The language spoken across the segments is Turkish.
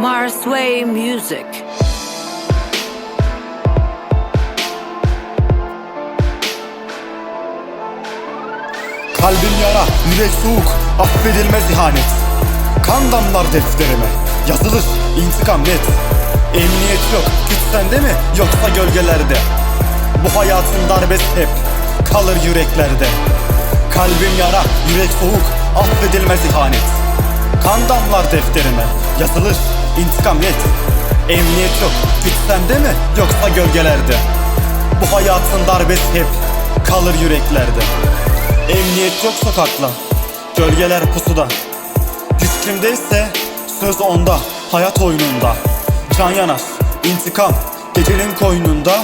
Marsway Music. Kalbim yara, yürek soğuk, affedilmez ihanet. Kan damlar defterime, yazılır intikam net. Emniyet yok, güç sende mi yoksa gölgelerde? Bu hayatın darbesi hep kalır yüreklerde. Kalbim yara, yürek soğuk, affedilmez ihanet. Kan damlar defterime, yazılır intikam net Emniyet yok, güç sende mi? Yoksa gölgelerde. Bu hayatın darbesi hep kalır yüreklerde. Emniyet yok sokakla. Gölgeler pusuda. Güç kimdeyse söz onda. Hayat oyununda. Can yanar. İntikam Gecenin koynunda.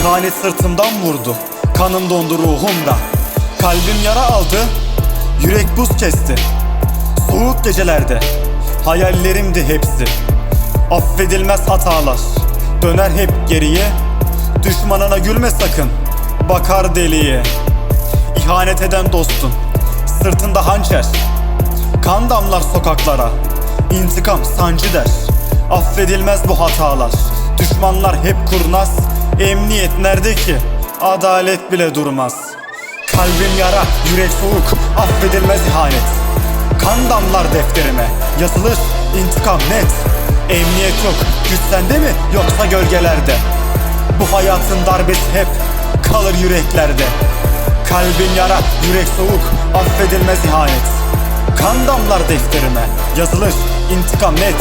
İhanet sırtımdan vurdu. Kanım dondu ruhumda. Kalbim yara aldı. Yürek buz kesti. Soğuk gecelerde Hayallerimdi hepsi. Affedilmez hatalar. Döner hep geriye. Düşmanına gülme sakın. Bakar deliye. İhanet eden dostun. Sırtında hançer. Kan damlar sokaklara. İntikam sancı der. Affedilmez bu hatalar. Düşmanlar hep kurnaz. Emniyet nerede ki? Adalet bile durmaz. Kalbim yara, yürek soğuk. Affedilmez ihanet Kan damlar defterime. Yazılır intikam net. Emniyet yok Güç sende mi yoksa gölgelerde? Bu hayatın darbesi hep Kalır yüreklerde. Kalbin yara, yürek soğuk, affedilmez ihanet. Kan damlar defterime, yazılır intikam net.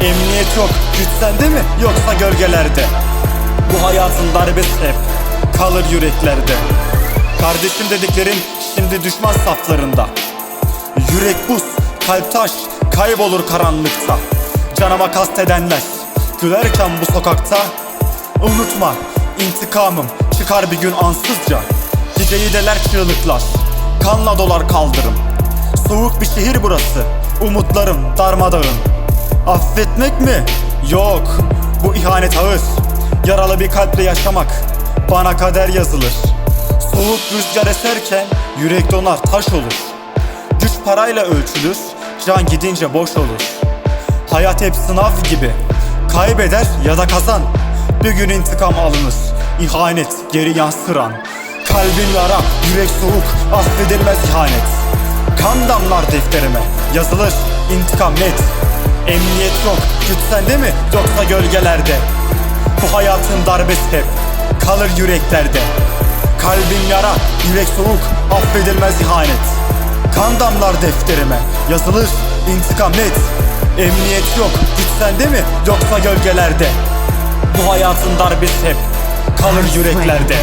Emniyet yok, güç sende mi yoksa gölgelerde? Bu hayatın darbesi hep kalır yüreklerde. Kardeşim dediklerin şimdi düşman saflarında Yürek buz, kalp taş, kaybolur karanlıkta. Canıma kastedenler, gülerken bu sokakta. Unutma, intikamım çıkar bir gün ansızca. Geceyi deler çığlıklar, kanla dolar kaldırım. Soğuk bir şehir burası, umutlarım darmadağın. Affetmek mi? Yok, bu ihanet ağır Yaralı bir kalple yaşamak, bana kader yazılır. Soğuk rüzgar eserken yürek donar taş olur Parayla ölçülür, can gidince boş olur. Hayat hep sınav gibi Kaybeder ya da kazan. Bir gün intikam alınır İhanet geri yansıran. Kalbin yara, yürek soğuk Affedilmez ihanet. Kan damlar defterime Yazılır intikam net. Emniyet yok, güç sende mi? Yoksa gölgelerde? Bu hayatın darbesi hep Kalır yüreklerde. Kalbin yara, yürek soğuk Affedilmez ihanet Kan damlar defterime. Yazılır intikam net. Emniyet yok güç sende mi? Yoksa gölgelerde. Bu hayatın darbesi hep Kalır yüreklerde